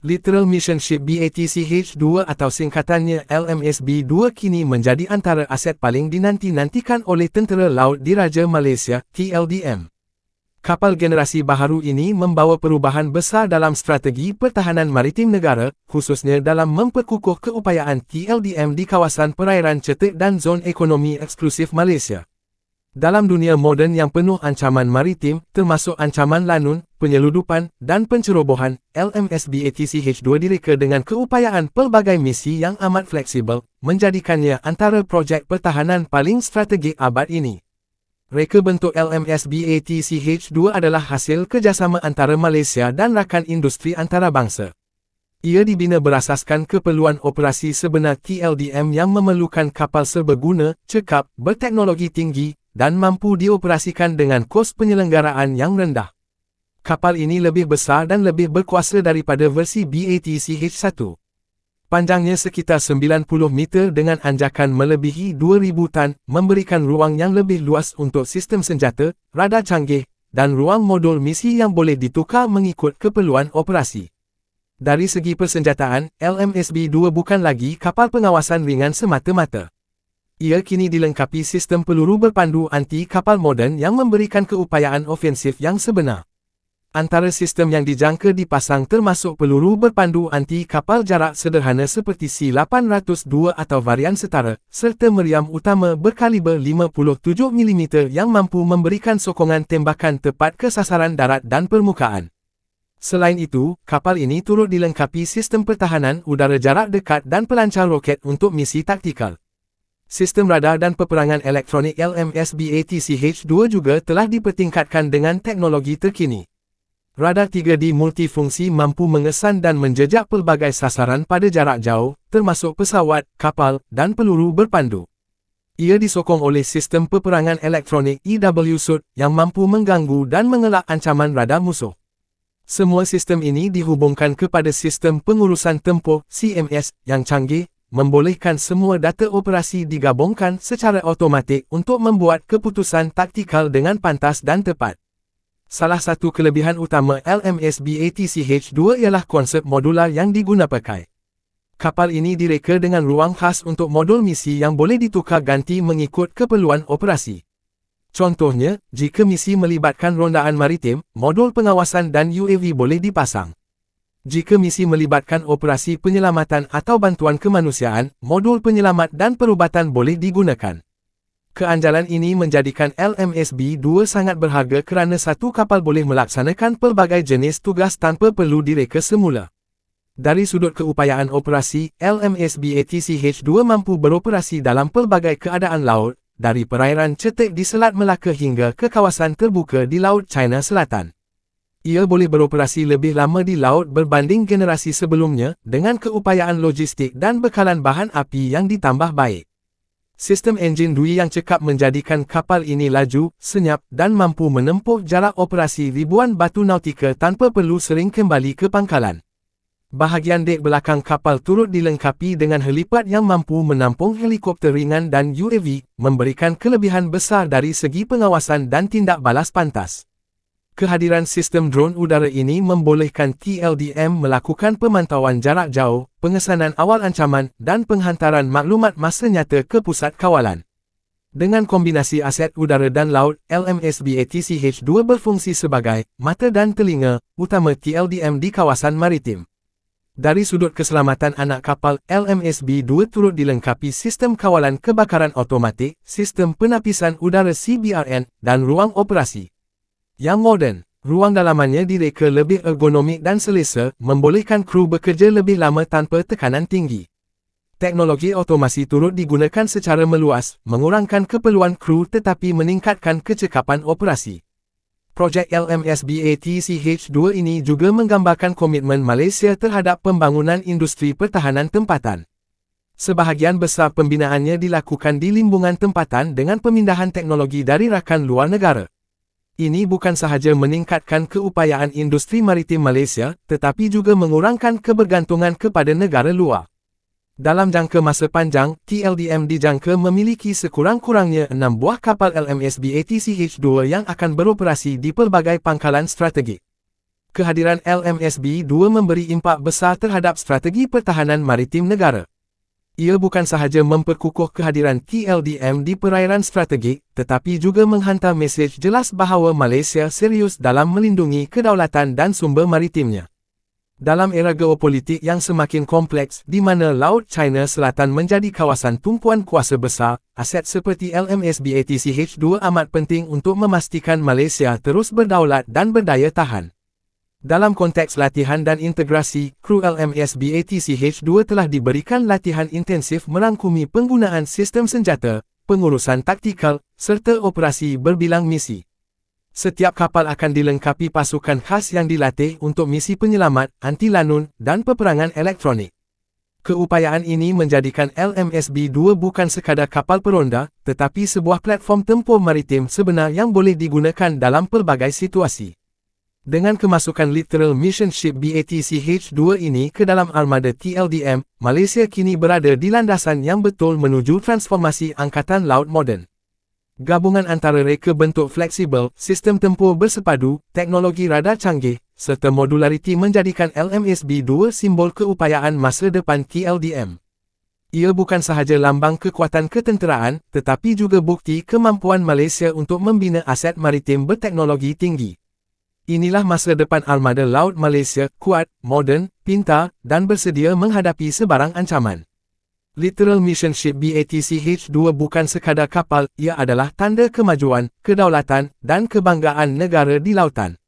Literal Mission Ship BATCH-2 atau singkatannya LMSB-2 kini menjadi antara aset paling dinanti-nantikan oleh Tentera Laut Diraja Malaysia, TLDM. Kapal generasi baharu ini membawa perubahan besar dalam strategi pertahanan maritim negara, khususnya dalam memperkukuh keupayaan TLDM di kawasan perairan cetek dan zon ekonomi eksklusif Malaysia. Dalam dunia moden yang penuh ancaman maritim, termasuk ancaman lanun, penyeludupan, dan pencerobohan, LMSBATCH-2 direka dengan keupayaan pelbagai misi yang amat fleksibel, menjadikannya antara projek pertahanan paling strategik abad ini. Reka bentuk LMSBATCH-2 adalah hasil kerjasama antara Malaysia dan rakan industri antarabangsa. Ia dibina berasaskan keperluan operasi sebenar TLDM yang memerlukan kapal serbaguna, cekap, berteknologi tinggi, dan mampu dioperasikan dengan kos penyelenggaraan yang rendah. Kapal ini lebih besar dan lebih berkuasa daripada versi BATCH-1. Panjangnya sekitar 90 meter dengan anjakan melebihi 2000 tan, memberikan ruang yang lebih luas untuk sistem senjata, radar canggih, dan ruang modul misi yang boleh ditukar mengikut keperluan operasi. Dari segi persenjataan, LMSB-2 bukan lagi kapal pengawasan ringan semata-mata ia kini dilengkapi sistem peluru berpandu anti-kapal moden yang memberikan keupayaan ofensif yang sebenar. Antara sistem yang dijangka dipasang termasuk peluru berpandu anti-kapal jarak sederhana seperti C-802 atau varian setara, serta meriam utama berkaliber 57mm yang mampu memberikan sokongan tembakan tepat ke sasaran darat dan permukaan. Selain itu, kapal ini turut dilengkapi sistem pertahanan udara jarak dekat dan pelancar roket untuk misi taktikal. Sistem radar dan peperangan elektronik LMSBATCH-2 juga telah dipertingkatkan dengan teknologi terkini. Radar 3D multifungsi mampu mengesan dan menjejak pelbagai sasaran pada jarak jauh, termasuk pesawat, kapal, dan peluru berpandu. Ia disokong oleh sistem peperangan elektronik EW-SUT yang mampu mengganggu dan mengelak ancaman radar musuh. Semua sistem ini dihubungkan kepada sistem pengurusan tempoh CMS yang canggih membolehkan semua data operasi digabungkan secara automatik untuk membuat keputusan taktikal dengan pantas dan tepat. Salah satu kelebihan utama LMSB-ATCH-2 ialah konsep modular yang diguna pakai. Kapal ini direka dengan ruang khas untuk modul misi yang boleh ditukar ganti mengikut keperluan operasi. Contohnya, jika misi melibatkan rondaan maritim, modul pengawasan dan UAV boleh dipasang. Jika misi melibatkan operasi penyelamatan atau bantuan kemanusiaan, modul penyelamat dan perubatan boleh digunakan. Keanjalan ini menjadikan LMSB-2 sangat berharga kerana satu kapal boleh melaksanakan pelbagai jenis tugas tanpa perlu direka semula. Dari sudut keupayaan operasi, LMSB-ATCH-2 mampu beroperasi dalam pelbagai keadaan laut, dari perairan cetek di Selat Melaka hingga ke kawasan terbuka di Laut China Selatan. Ia boleh beroperasi lebih lama di laut berbanding generasi sebelumnya dengan keupayaan logistik dan bekalan bahan api yang ditambah baik. Sistem enjin dui yang cekap menjadikan kapal ini laju, senyap dan mampu menempuh jarak operasi ribuan batu nautika tanpa perlu sering kembali ke pangkalan. Bahagian dek belakang kapal turut dilengkapi dengan helipad yang mampu menampung helikopter ringan dan UAV, memberikan kelebihan besar dari segi pengawasan dan tindak balas pantas. Kehadiran sistem drone udara ini membolehkan TLDM melakukan pemantauan jarak jauh, pengesanan awal ancaman dan penghantaran maklumat masa nyata ke pusat kawalan. Dengan kombinasi aset udara dan laut, LMSB-ATCH-2 berfungsi sebagai mata dan telinga utama TLDM di kawasan maritim. Dari sudut keselamatan anak kapal, LMSB-2 turut dilengkapi sistem kawalan kebakaran automatik, sistem penapisan udara CBRN, dan ruang operasi. Yang moden, ruang dalamannya direka lebih ergonomik dan selesa, membolehkan kru bekerja lebih lama tanpa tekanan tinggi. Teknologi otomasi turut digunakan secara meluas, mengurangkan keperluan kru tetapi meningkatkan kecekapan operasi. Projek LMSBATCH-2 ini juga menggambarkan komitmen Malaysia terhadap pembangunan industri pertahanan tempatan. Sebahagian besar pembinaannya dilakukan di limbungan tempatan dengan pemindahan teknologi dari rakan luar negara. Ini bukan sahaja meningkatkan keupayaan industri maritim Malaysia, tetapi juga mengurangkan kebergantungan kepada negara luar. Dalam jangka masa panjang, TLDM dijangka memiliki sekurang-kurangnya enam buah kapal LMSB ATCH-2 yang akan beroperasi di pelbagai pangkalan strategik. Kehadiran LMSB-2 memberi impak besar terhadap strategi pertahanan maritim negara. Ia bukan sahaja memperkukuh kehadiran TLDM di perairan strategik, tetapi juga menghantar mesej jelas bahawa Malaysia serius dalam melindungi kedaulatan dan sumber maritimnya. Dalam era geopolitik yang semakin kompleks di mana Laut China Selatan menjadi kawasan tumpuan kuasa besar, aset seperti LMSB ATCH-2 amat penting untuk memastikan Malaysia terus berdaulat dan berdaya tahan. Dalam konteks latihan dan integrasi, kru LMS BATCH-2 telah diberikan latihan intensif merangkumi penggunaan sistem senjata, pengurusan taktikal, serta operasi berbilang misi. Setiap kapal akan dilengkapi pasukan khas yang dilatih untuk misi penyelamat, anti-lanun, dan peperangan elektronik. Keupayaan ini menjadikan LMSB-2 bukan sekadar kapal peronda, tetapi sebuah platform tempur maritim sebenar yang boleh digunakan dalam pelbagai situasi. Dengan kemasukan Literal Mission Ship BATCH-2 ini ke dalam armada TLDM, Malaysia kini berada di landasan yang betul menuju transformasi Angkatan Laut moden. Gabungan antara reka bentuk fleksibel, sistem tempur bersepadu, teknologi radar canggih, serta modulariti menjadikan LMSB-2 simbol keupayaan masa depan TLDM. Ia bukan sahaja lambang kekuatan ketenteraan, tetapi juga bukti kemampuan Malaysia untuk membina aset maritim berteknologi tinggi. Inilah masa depan armada laut Malaysia, kuat, moden, pintar, dan bersedia menghadapi sebarang ancaman. Literal Mission Ship BATCH-2 bukan sekadar kapal, ia adalah tanda kemajuan, kedaulatan, dan kebanggaan negara di lautan.